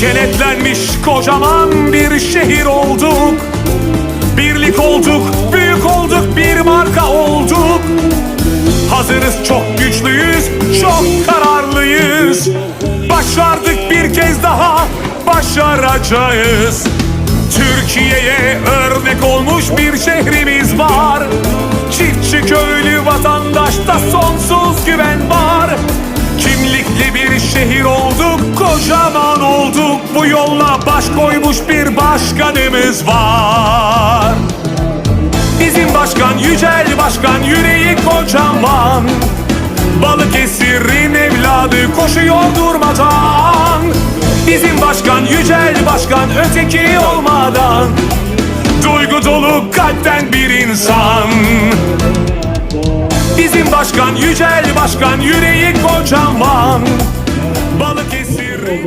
Kenetlenmiş kocaman bir şehir olduk. Birlik olduk, büyük olduk, bir marka olduk. Hazırız, çok güçlüyüz, çok kararlıyız. Başardık bir kez daha, başaracağız. Türkiye'ye örnek olmuş bir şehrimiz kocaman olduk. Bu yolla baş koymuş bir başkanımız var. Bizim başkan Yücel Başkan yüreği kocaman. Balıkesir'in evladı koşuyor durmadan. Bizim başkan Yücel Başkan öteki olmadan. Duygu dolu kalpten bir insan. Bizim başkan Yücel Başkan yüreği kocaman Balıkesir